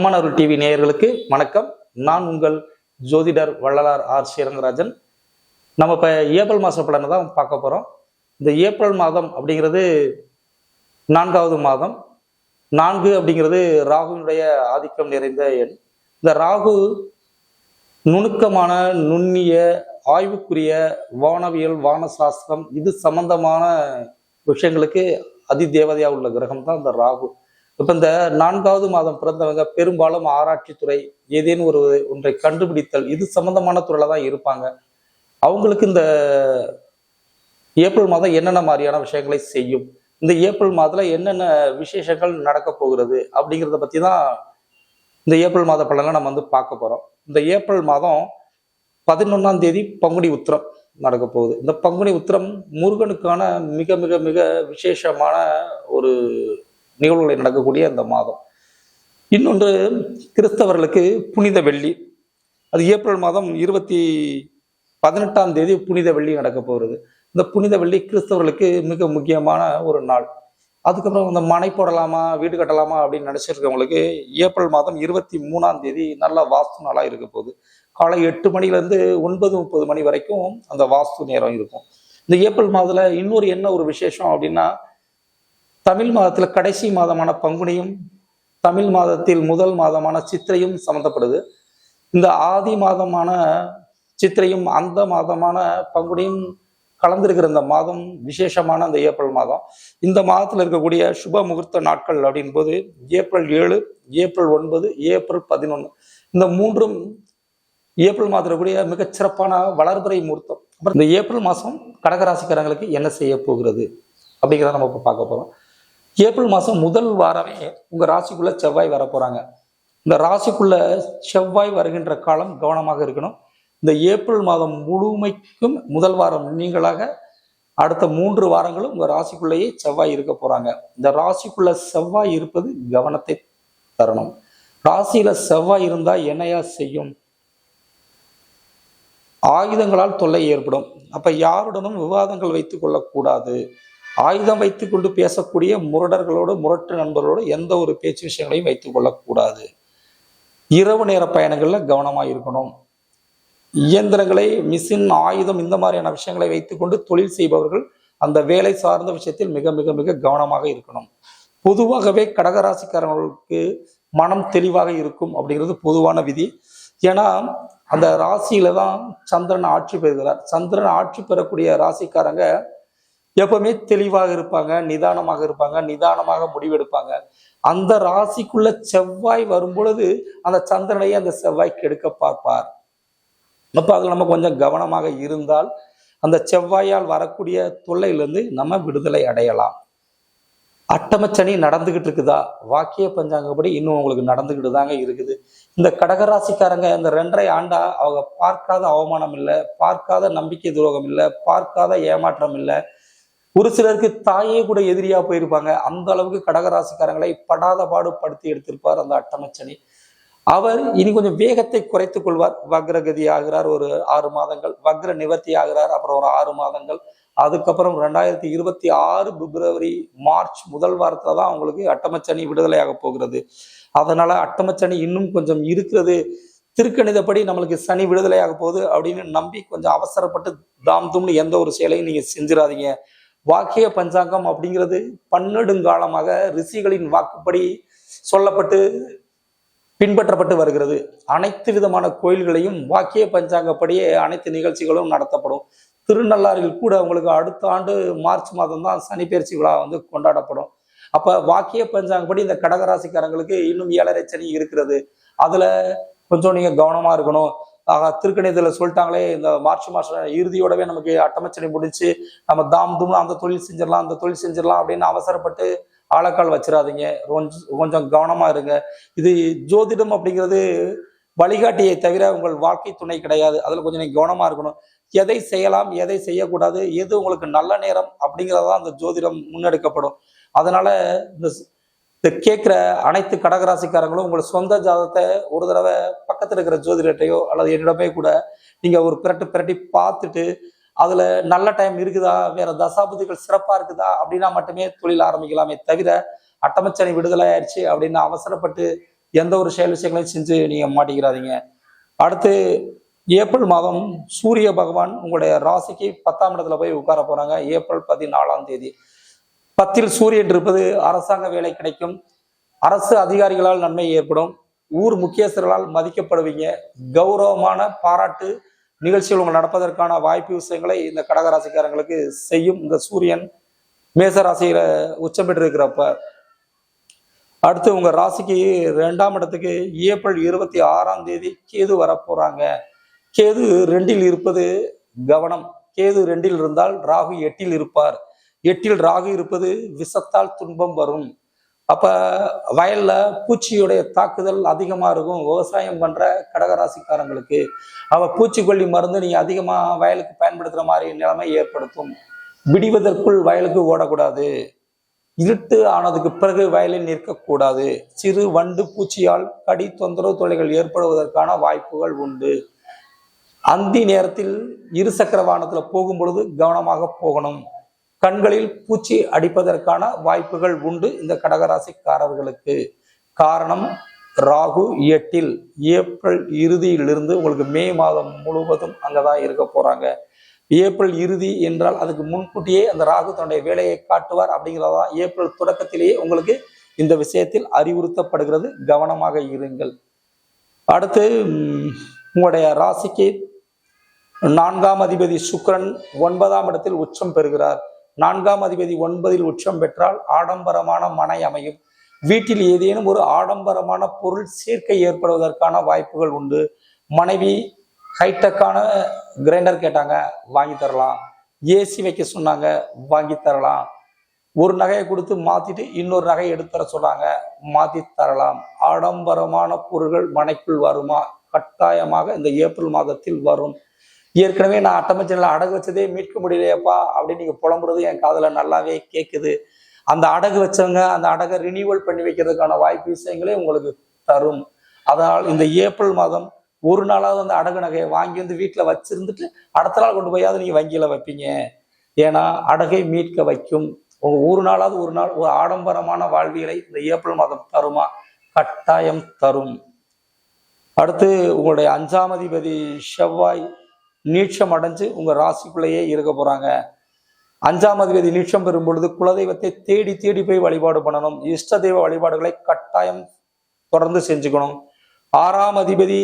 அம்மன் அருள் TV நேயர்களுக்கு வணக்கம். நான் உங்கள் ஜோதிடர் வள்ளலார் ஆர் ஸ்ரீரங்கராஜன் நம்ம இப்போ ஏப்ரல் மாத பலனை தான் பார்க்க போகிறோம் இந்த ஏப்ரல் மாதம் அப்படிங்கிறது நான்காவது மாதம். நான்கு அப்படிங்கிறது ராகுவினுடைய ஆதிக்கம் நிறைந்த எண். இந்த ராகு நுணுக்கமான நுண்ணிய ஆய்வுக்குரிய வானவியல் வான சாஸ்திரம் இது சம்பந்தமான விஷயங்களுக்கு அதி தேவதையா உள்ள கிரகம் தான் இந்த ராகு. இப்போ இந்த நான்காவது மாதம் பிறந்தவங்க பெரும்பாலும் ஆராய்ச்சித்துறை ஏதேனும் ஒரு ஒன்றை கண்டுபிடித்தல் இது சம்பந்தமான துறையில் தான் இருப்பாங்க. அவங்களுக்கு இந்த ஏப்ரல் மாதம் என்னென்ன மாதிரியான விஷயங்களை செய்யும் இந்த ஏப்ரல் மாதத்தில் என்னென்ன விசேஷங்கள் நடக்க போகிறது அப்படிங்கிறத பற்றி தான் இந்த ஏப்ரல் மாத பலனை நம்ம வந்து பார்க்க போகிறோம் இந்த ஏப்ரல் மாதம் பதினொன்றாம் தேதி பங்குனி உத்திரம் நடக்க போகுது. இந்த பங்குனி உத்திரம் முருகனுக்கான மிக மிக மிக விசேஷமான ஒரு நிகழ்வுகளை நடக்கக்கூடிய அந்த மாதம். இன்னொன்று கிறிஸ்தவர்களுக்கு புனித வெள்ளி. அது ஏப்ரல் மாதம் இருபத்தி பதினெட்டாம் தேதி புனித வெள்ளி நடக்க போகிறது. இந்த புனித வெள்ளி கிறிஸ்தவர்களுக்கு மிக முக்கியமான ஒரு நாள். அதுக்கப்புறம் இந்த மனை போடலாமா வீடு கட்டலாமா அப்படின்னு நினச்சிருக்கவங்களுக்கு ஏப்ரல் மாதம் இருபத்தி மூணாம் தேதி நல்ல வாஸ்து நாளாக இருக்க போகுது. காலை எட்டு மணிலேருந்து ஒன்பது முப்பது மணி வரைக்கும் அந்த வாஸ்து நேரம் இருக்கும். இந்த ஏப்ரல் மாதத்தில் இன்னொரு என்ன ஒரு விசேஷம் அப்படின்னா தமிழ் மாதத்தில் கடைசி மாதமான பங்குனியும் தமிழ் மாதத்தில் முதல் மாதமான சித்திரையும் சம்மந்தப்படுது இந்த ஆதி மாதமான சித்திரையும் அந்த மாதமான பங்குனியும் கலந்திருக்கிற இந்த மாதம் விசேஷமான அந்த ஏப்ரல் மாதம். இந்த மாதத்தில் இருக்கக்கூடிய சுப முகூர்த்த நாட்கள் அப்படின் போது ஏப்ரல் ஏழு ஏப்ரல் ஒன்பது ஏப்ரல் பதினொன்று இந்த மூன்றும் ஏப்ரல் மாதத்தில் கூடிய மிகச்சிறப்பான வளர்பிறை முகூர்த்தம். அப்புறம் இந்த ஏப்ரல் மாதம் கடகராசிக்காரங்களுக்கு என்ன செய்ய போகிறது அப்படிங்கிறத நம்ம இப்போ பார்க்க போகிறோம் ஏப்ரல் மாதம் முதல் வாரமே உங்கள் ராசிக்குள்ளே செவ்வாய் வர போகிறாங்க இந்த ராசிக்குள்ள செவ்வாய் வருகின்ற காலம் கவனமாக இருக்கணும். இந்த ஏப்ரல் மாதம் முழுமைக்கும் முதல் வாரம் நீங்களாக அடுத்த மூன்று வாரங்களும் உங்கள் ராசிக்குள்ளேயே செவ்வாய் இருக்க போகிறாங்க இந்த ராசிக்குள்ள செவ்வாய் இருப்பது கவனத்தை தரணும். ராசியில செவ்வாய் இருந்தால் என்னையா செய்யும்? ஆயுதங்களால் தொல்லை ஏற்படும். அப்ப யாருடனும் விவாதங்கள் வைத்துக் கொள்ளக்கூடாது ஆயுதம் வைத்துக்கொண்டு பேசக்கூடிய முரடர்களோடு முரட்டு நண்பர்களோடு எந்த ஒரு பேச்சு விஷயங்களையும் வைத்துக் கொள்ளக்கூடாது. இரவு நேர பயணங்களில் கவனமாக இருக்கணும். இயந்திரங்களை மிஷின் ஆயுதம் இந்த மாதிரியான விஷயங்களை வைத்துக்கொண்டு தொழில் செய்பவர்கள் அந்த வேலை சார்ந்த விஷயத்தில் மிக மிக மிக கவனமாக இருக்கணும். பொதுவாகவே கடகராசிக்காரர்களுக்கு மனம் தெளிவாக இருக்கும் அப்படிங்கிறது பொதுவான விதி. ஏன்னா அந்த ராசியில தான் சந்திரன் ஆட்சி பெறுகிறார். சந்திரன் ஆட்சி பெறக்கூடிய ராசிக்காரங்க எப்பவுமே தெளிவாக இருப்பாங்க நிதானமாக இருப்பாங்க நிதானமாக முடிவெடுப்பாங்க. அந்த ராசிக்குள்ள செவ்வாய் வரும் பொழுது அந்த சந்திரனையே அந்த செவ்வாய் கெடுக்க பார்ப்பார். அப்போ அதில் நம்ம கொஞ்சம் கவனமாக இருந்தால் அந்த செவ்வாயால் வரக்கூடிய தொல்லையிலிருந்து நம்ம விடுதலை அடையலாம். அட்டமச்சனி நடந்துகிட்டு இருக்குதா? வாக்கிய பஞ்சாங்கப்படி இன்னும் உங்களுக்கு நடந்துகிட்டு தாங்க இருக்குது. இந்த கடகராசிக்காரங்க இந்த ரெண்டரை ஆண்டா அவங்க பார்க்காத அவமானம் இல்லை பார்க்காத நம்பிக்கை துரோகம் இல்லை பார்க்காத ஏமாற்றம் இல்லை ஒரு சிலருக்கு தாயே கூட எதிரியா போயிருப்பாங்க. அந்த அளவுக்கு கடகராசிக்காரங்களை படாத பாடுபடுத்தி எடுத்திருப்பார் அந்த அட்டமச்சனி. அவர் இனி கொஞ்சம் வேகத்தை குறைத்துக் கொள்வார். வக்ரகதி ஆகிறார் ஒரு ஆறு மாதங்கள். வக்ர நிவர்த்தி ஆகிறார் அப்புறம் ஒரு ஆறு மாதங்கள். அதுக்கப்புறம் ரெண்டாயிரத்தி இருபத்தி ஆறு பிப்ரவரி மார்ச் முதல் வாரத்துல தான் அவங்களுக்கு அட்டமச்சனி விடுதலையாக போகிறது. அதனால அட்டமச்சனி இன்னும் கொஞ்சம் இருக்கிறது. திருக்கணிதப்படி நம்மளுக்கு சனி விடுதலையாக போகுது அப்படின்னு நம்பி கொஞ்சம் அவசரப்பட்டு தாம் தும்னு எந்த ஒரு செயலையும் நீங்க செஞ்சிடாதீங்க வாக்கிய பஞ்சாங்கம் அப்படிங்கிறது பன்னெடுங்காலமாக ரிஷிகளின் வாக்குப்படி சொல்லப்பட்டு பின்பற்றப்பட்டு வருகிறது. அனைத்து விதமான கோயில்களையும் வாக்கிய பஞ்சாங்கப்படியே அனைத்து நிகழ்ச்சிகளும் நடத்தப்படும். திருநள்ளாறில் கூட உங்களுக்கு அடுத்த ஆண்டு மார்ச் மாதம் தான் சனிப்பெயர்ச்சி விழா வந்து கொண்டாடப்படும். அப்ப வாக்கிய பஞ்சாங்கப்படி இந்த கடகராசிக்காரங்களுக்கு இன்னும் ஏழரை சனி இருக்கிறது. அதுல கொஞ்சம் நீங்க கவனமா இருக்கணும். திருக்கணிதத்துல சொல்லிட்டாங்களே இந்த மார்ச் மாதம் இறுதியோடவே நமக்கு அட்டமச்சனை முடிச்சு நம்ம தாம் தும் அந்த தொழில் செஞ்சிடலாம் அந்த தொழில் செஞ்சிடலாம் அப்படின்னு அவசரப்பட்டு ஆழக்கால் வச்சிடாதீங்க கொஞ்சம் கொஞ்சம் கவனமாக இருங்க. இது ஜோதிடம் அப்படிங்கிறது வழிகாட்டியை தவிர உங்கள் வாழ்க்கை துணை கிடையாது. அதில் கொஞ்சம் நீங்கள் கவனமாக இருக்கணும். எதை செய்யலாம் எதை செய்யக்கூடாது எது உங்களுக்கு நல்ல நேரம் அப்படிங்கிறதான் அந்த ஜோதிடம் முன்னெடுக்கப்படும். அதனால இந்த இதை கேட்குற அனைத்து கடகராசிக்காரங்களும் உங்கள் சொந்த ஜாதகத்தை ஒரு தடவை பக்கத்தில் இருக்கிற ஜோதிடட்டையோ அல்லது என்னிடமே கூட நீங்கள் ஒரு பிரட்டு பிரட்டி பார்த்துட்டு அதில் நல்ல டைம் இருக்குதா? வேற தசாபதிகள் சிறப்பாக இருக்குதா? அப்படின்னா மட்டுமே தொழில் ஆரம்பிக்கலாமே தவிர அட்டமச்சனை விடுதலை ஆயிடுச்சு அப்படின்னு அவசரப்பட்டு எந்த ஒரு செயல் விஷயங்களையும் செஞ்சு நீங்கள் மாட்டிக்கிறாதீங்க. அடுத்து ஏப்ரல் மாதம் சூரிய பகவான் உங்களுடைய ராசிக்கு பத்தாம் இடத்துல போய் உட்கார போகிறாங்க ஏப்ரல் பதினாலாம் தேதி. பத்தில் சூரியன் இருப்பது அரசாங்க வேலை கிடைக்கும். அரசு அதிகாரிகளால் நன்மை ஏற்படும். ஊர் முக்கியஸ்தர்களால் மதிக்கப்படுவீங்க. கௌரவமான பாராட்டு நிகழ்ச்சிகள் உங்கள் நடப்பதற்கான வாய்ப்பு விஷயங்களை இந்த கடகராசிக்காரங்களுக்கு செய்யும். இந்த சூரியன் மேச ராசியில உச்சம் பெற்றிருக்கிறப்ப. அடுத்து உங்க ராசிக்கு ரெண்டாம் இடத்துக்கு ஏப்ரல் இருபத்தி ஆறாம் தேதி கேது வர போறாங்க. கேது ரெண்டில் இருப்பது கவனம். கேது ரெண்டில் இருந்தால் ராகு எட்டில் இருப்பார். எட்டில் ராகு இருப்பது விஷத்தால் துன்பம் வரும். அப்ப வயல்ல பூச்சியுடைய தாக்குதல் அதிகமா இருக்கும். விவசாயம் பண்ற கடகராசிக்காரங்களுக்கு அவ பூச்சிக்கொல்லி மருந்து நீங்கள் அதிகமா வயலுக்கு பயன்படுத்துற மாதிரி நிலைமை ஏற்படுத்தும். விடிவதற்குள் வயலுக்கு ஓடக்கூடாது. இருட்டு ஆனதுக்கு பிறகு வயலில் நிற்கக்கூடாது. சிறு வண்டு பூச்சியால் கடி தொந்தரவு தொலைகள் ஏற்படுவதற்கான வாய்ப்புகள் உண்டு. அந்தி நேரத்தில் இருசக்கர வாகனத்துல போகும் பொழுது கவனமாக போகணும். கண்களில் பூச்சி அடிப்பதற்கான வாய்ப்புகள் உண்டு இந்த கடகராசிக்காரர்களுக்கு. காரணம் ராகு எட்டில் ஏப்ரல் இறுதியிலிருந்து உங்களுக்கு மே மாதம் முழுவதும் அங்கதான் இருக்க போறாங்க. ஏப்ரல் இறுதி என்றால் அதுக்கு முன்கூட்டியே அந்த ராகு தன்னுடைய வேலையை காட்டுவார் அப்படிங்கிறதா ஏப்ரல் தொடக்கத்திலேயே உங்களுக்கு இந்த விஷயத்தில் அறிவுறுத்தப்படுகிறது. கவனமாக இருங்கள். அடுத்து உங்களுடைய ராசிக்கு நான்காம் அதிபதி சுக்ரன் ஒன்பதாம் இடத்தில் உச்சம் பெறுகிறார். நான்காம் அதிபதி ஒன்பதில் உச்சம் பெற்றால் ஆடம்பரமான மனை அமையும். வீட்டில் ஏதேனும் ஒரு ஆடம்பரமான பொருள் சேர்க்கை ஏற்படுவதற்கான வாய்ப்புகள் உண்டு. மனைவி ஹைடெக்கான கிரைண்டர் கேட்டாங்க வாங்கி தரலாம். ஏசி வைக்க சொன்னாங்க வாங்கி தரலாம். ஒரு நகையை கொடுத்து மாத்திட்டு இன்னொரு நகையை எடுத்து தர சொன்னாங்க மாத்தி தரலாம். ஆடம்பரமான பொருள்கள் மனைக்குள் வருமா? கட்டாயமாக இந்த ஏப்ரல் மாதத்தில் வரும். ஏற்கனவே நான் அட்டமச்சனில் அடகு வச்சதே மீட்க முடியலையப்பா அப்படின்னு நீங்க புலம்புறது என் காதில் நல்லாவே கேட்குது அந்த அடகு வச்சவங்க அந்த அடகை ரினியூவல் பண்ணி வைக்கிறதுக்கான வாய்ப்பு விஷயங்களே உங்களுக்கு தரும். அதனால் இந்த ஏப்ரல் மாதம் ஒரு நாளாவது அந்த அடகு நகையை வாங்கி வந்து வீட்டில் வச்சிருந்துட்டு அடுத்த நாள் கொண்டு போயாவது நீங்க வங்கியில வைப்பீங்க. ஏன்னா அடகை மீட்க வைக்கும். உங்க ஒரு நாளாவது ஒரு நாள் ஒரு ஆடம்பரமான வாழ்வியலை இந்த ஏப்ரல் மாதம் தருமா? கட்டாயம் தரும். அடுத்து உங்களுடைய அஞ்சாம் அதிபதி செவ்வாய் நீட்சம் அடைஞ்சு உங்கள் ராசிக்குள்ளேயே இருக்க போகிறாங்க அஞ்சாம் அதிபதி நீட்சம் பெறும் பொழுது குலதெய்வத்தை தேடி தேடி போய் வழிபாடு பண்ணணும். இஷ்ட தெய்வ வழிபாடுகளை கட்டாயம் தொடர்ந்து செஞ்சுக்கணும். ஆறாம் அதிபதி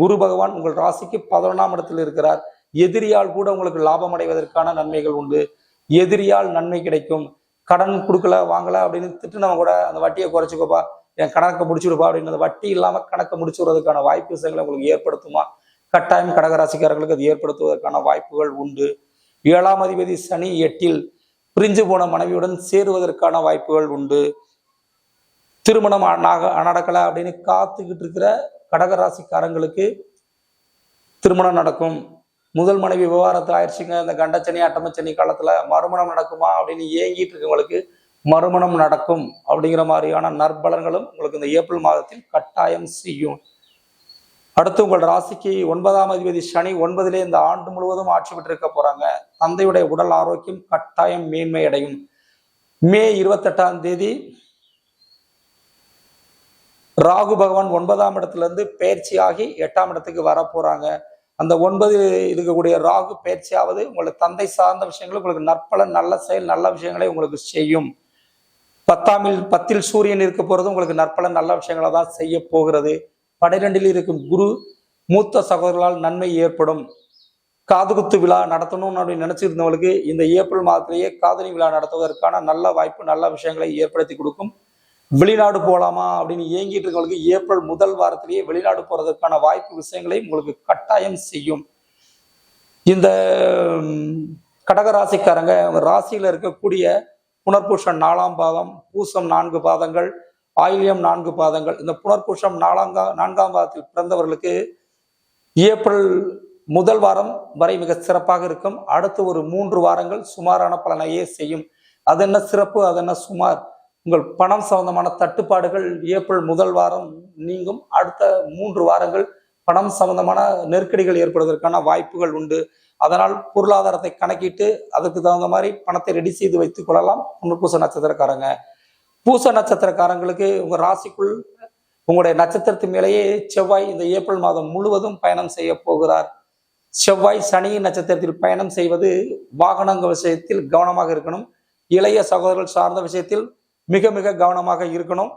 குரு பகவான் உங்கள் ராசிக்கு பதினொன்றாம் இடத்தில் இருக்கிறார். எதிரியால் கூட உங்களுக்கு லாபம் அடைவதற்கான நன்மைகள் உண்டு. எதிரியால் நன்மை கிடைக்கும். கடன் கொடுக்கல வாங்கல அப்படின்னு திட்டுனவங்க கூட அந்த வட்டியை குறைச்சிக்கோப்பா. என் கணக்கை முடிச்சுடுப்பா அப்படின்னு அந்த வட்டி இல்லாமல் கணக்கை முடிச்சுடுறதுக்கான வாய்ப்பு விஷயங்களை உங்களுக்கு ஏற்படுத்துமா? கட்டாயம் கடகராசிக்காரர்களுக்கு அது ஏற்படுத்துவதற்கான வாய்ப்புகள் உண்டு. ஏழாம் அதிபதி சனி எட்டில் பிரிஞ்சு போன மனைவியுடன் சேருவதற்கான வாய்ப்புகள் உண்டு. திருமணம் நாக நடக்கல அப்படின்னு காத்துக்கிட்டு இருக்கிற கடகராசிக்காரங்களுக்கு திருமணம் நடக்கும். முதல் மனைவி விவகாரத்தில் ஆயிடுச்சுங்க. இந்த கண்டச்சனி அட்டமச்சனி காலத்துல மறுமணம் நடக்குமா அப்படின்னு ஏங்கிட்டு இருக்கவங்களுக்கு மறுமணம் நடக்கும் அப்படிங்கிற மாதிரியான நற்பலன்களும் உங்களுக்கு இந்த ஏப்ரல் மாதத்தில் கட்டாயம் செய்யும். அடுத்து உங்கள் ராசிக்கு ஒன்பதாம் அதிபதி சனி ஒன்பதிலே இந்த ஆண்டு முழுவதும் ஆட்சி பெற்றிருக்க போறாங்க. தந்தையுடைய உடல் ஆரோக்கியம் கட்டாயம் மேன்மை அடையும் மே இருபத்தெட்டாம் தேதி ராகு பகவான் ஒன்பதாம் இடத்துல இருந்து பயிற்சியாகி எட்டாம் இடத்துக்கு வர போறாங்க. அந்த ஒன்பது இருக்கக்கூடிய ராகு பயிற்சியாவது உங்களுக்கு தந்தை சார்ந்த விஷயங்கள் உங்களுக்கு நற்பலன் நல்ல செயல் நல்ல விஷயங்களை உங்களுக்கு செய்யும். பத்தாமில் பத்தில் சூரியன் இருக்க போறது உங்களுக்கு நற்பலன் நல்ல விஷயங்களை தான் செய்ய போகிறது. பனிரெண்டில் இருக்கும் குரு மூத்த சகோதரர்களால் நன்மை ஏற்படும். காதுகுத்து விழா நடத்தணும்னு அப்படின்னு நினைச்சிருந்தவங்களுக்கு இந்த ஏப்ரல் மாதத்திலேயே காதணி விழா நடத்துவதற்கான நல்ல வாய்ப்பு நல்ல விஷயங்களை ஏற்படுத்தி கொடுக்கும். வெளிநாடு போகலாமா அப்படின்னு ஏங்கிட்டு இருக்கவங்களுக்கு ஏப்ரல் முதல் வாரத்திலேயே வெளிநாடு போறதற்கான வாய்ப்பு விஷயங்களை உங்களுக்கு கட்டாயம் செய்யும். இந்த கடகராசிக்காரங்க ராசியில் ராசியில இருக்கக்கூடிய புனர்பூஷம் நாலாம் பாதம் பூசம் நான்கு பாதங்கள் ஆயில்யம் நான்கு பாதங்கள். இந்த புனர்பூஷம் நாலாங்கா நான்காம் பாதத்தில் பிறந்தவர்களுக்கு ஏப்ரல் முதல் வாரம் வரை மிக சிறப்பாக இருக்கும். அடுத்து ஒரு மூன்று வாரங்கள் சுமாரான பலனையே செய்யும். அது என்ன சிறப்பு அது என்ன சுமார்? உங்கள் பணம் சம்பந்தமான தட்டுப்பாடுகள் ஏப்ரல் முதல் வாரம் நீங்கும். அடுத்த மூன்று வாரங்கள் பணம் சம்பந்தமான நெருக்கடிகள் ஏற்படுவதற்கான வாய்ப்புகள் உண்டு. அதனால் பொருளாதாரத்தை கணக்கிட்டு அதுக்கு தகுந்த மாதிரி பணத்தை ரெடி செய்து வைத்துக் கொள்ளலாம் புனர்பூச நட்சத்திரக்காரங்க. பூச நட்சத்திரக்காரங்களுக்கு உங்க ராசிக்குள் உங்களுடைய நட்சத்திரத்து மேலேயே செவ்வாய் இந்த ஏப்ரல் மாதம் முழுவதும் பயணம் செய்ய போகிறார். செவ்வாய் சனி நட்சத்திரத்தில் பயணம் செய்வது வாகனங்கள் விஷயத்தில் கவனமாக இருக்கணும். இளைய சகோதரர்கள் சார்ந்த விஷயத்தில் மிக மிக கவனமாக இருக்கணும்.